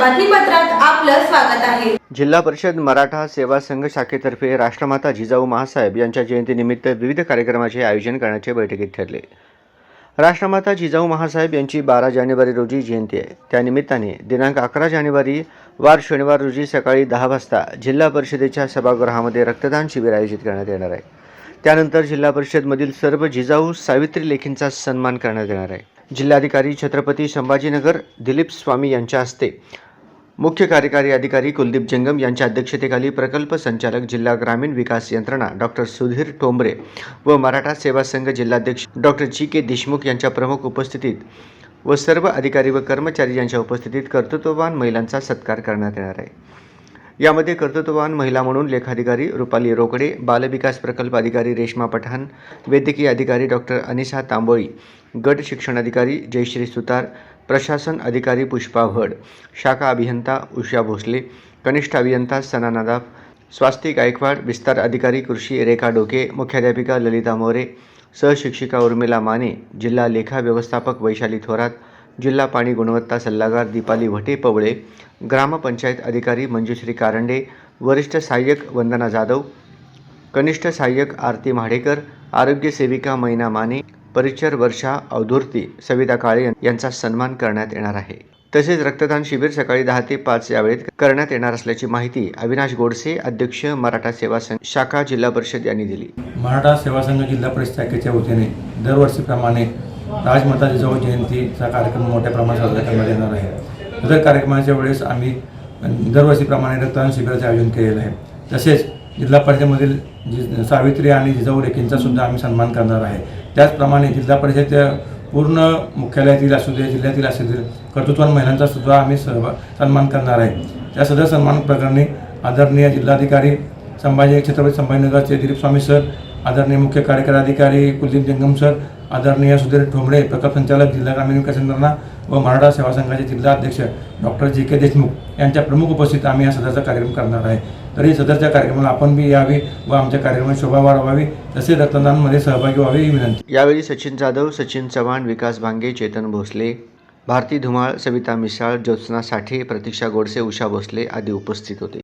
सत्रात आपलं स्वागत आहे. जिल्हा परिषद मराठा सेवा संघ शाखेतर्फे राष्ट्रमाता जिजाऊ महासाहेब यांच्या जयंतीनिमित्त विविध कार्यक्रमाचे आयोजन करण्याचे बैठकीत ठरले. राष्ट्रमाता जिजाऊ महासाहेब यांची बारा जानेवारी रोजी जयंती आहे. त्यानिमित्ताने दिनांक अकरा जानेवारी वार शनिवार रोजी सकाळी दहा वाजता जिल्हा परिषदेच्या सभागृहामध्ये रक्तदान शिबिर आयोजित करण्यात येणार आहे. त्यानंतर जिल्हा परिषदमधील सर्व जिजाऊ सावित्री लेखींचा सन्मान करण्यात येणार आहे. जिल्हाधिकारी छत्रपती संभाजीनगर दिलीप स्वामी यांच्या हस्ते मुख्य कार्यकारी अधिकारी कुलदीप जंगम यांच्या अध्यक्षतेखाली प्रकल्प संचालक जिल्हा ग्रामीण विकास यंत्रणा डॉक्टर सुधीर ठोंबरे व मराठा सेवा संघ जिल्हाध्यक्ष डॉक्टर जी के देशमुख यांच्या प्रमुख उपस्थितीत व सर्व अधिकारी व कर्मचारी यांच्या उपस्थितीत कर्तृत्ववान महिलांचा सत्कार करण्यात येणार आहे. यामध्ये कर्तृत्ववान महिला म्हणून लेखाधिकारी रुपाली रोकडे बालविकास प्रकल्प अधिकारी रेश्मा पठाण वैद्यकीय अधिकारी डॉक्टर अनिशा तांबोळी गट शिक्षण अधिकारी जयश्री सुतार प्रशासन अधिकारी पुष्पा भड शाखा अभियंता उषा भोसले कनिष्ठ अभियंता सना नदाफ स्वास्तिक गायकवाड विस्तार अधिकारी कृषी रेखा डोके मुख्याध्यापिका ललिता मोरे सहशिक्षिका उर्मिला माने जिल्हा लेखा व्यवस्थापक वैशाली थोरात जिल्हा पाणी गुणवत्ता सल्लागार दीपाली भटे पवळे ग्रामपंचायत अधिकारी मंजुश्री कारंडे वरिष्ठ सहाय्यक वंदना जाधव कनिष्ठ सहाय्यक आरती म्हाडेकर आरोग्य सेविका मैना माने परिचर वर्षा अवधूर्ती सविता काळे यांचा सन्मान करण्यात येणार आहे. तसेच रक्तदान शिबिर सकाळी दहा ते पाच या वेळेत करण्यात येणार असल्याची माहिती अविनाश गोडसे अध्यक्ष मराठा सेवा संघ शाखा जिल्हा परिषद यांनी दिली. मराठा सेवा संघ जिल्हा परिषद शाखेच्या वतीने दरवर्षीप्रमाणे राजमाता जिजाऊ जयंतीचा कार्यक्रम मोठ्या प्रमाणात साजरा करण्यात येणार आहे. सदर कार्यक्रमाच्या वेळेस आम्ही दरवर्षीप्रमाणे रक्तदान शिबिराचे आयोजन केलेलं आहे. तसेच जिल्हा परिषदेमधील जि सावित्री आणि जिजाऊ रेखींचा सुद्धा आम्ही सन्मान करणार आहे. त्याचप्रमाणे जिल्हा परिषदेच्या पूर्ण मुख्यालयातील असू दे जिल्ह्यातील असू दे कर्तृत्वान महिलांचा सुद्धा आम्ही सहभाग सन्मान करणार आहे. त्या सदर सन्मान प्रकरणी आदरणीय जिल्हाधिकारी संभाजी छत्रपती संभाजीनगरचे दिलीप स्वामी सर आदरणीय मुख्य कार्यकारी अधिकारी कुलदीप जंगम सर आदरणीय सुधीर ठोंबडे प्रकल्प संचालक जिल्हा ग्रामीण विकास यंत्रणा व मराठा सेवा संघाचे जिल्हा अध्यक्ष डॉक्टर जी के देशमुख यांच्या प्रमुख उपस्थित आम्ही या सदरचा कार्यक्रम करणार आहे. तरी सदरच्या कार्यक्रमाला आपण बी यावे व आमच्या कार्यक्रमात शोभा वाढवावी तसेच रक्तदानमध्ये सहभागी व्हावे ही विनंती. यावेळी सचिन जाधव सचिन चव्हाण विकास भांगे चेतन भोसले भारती धुमाळ सविता मिसाळ ज्योत्सना साठे प्रतीक्षा गोडसे उषा भोसले आदी उपस्थित होते.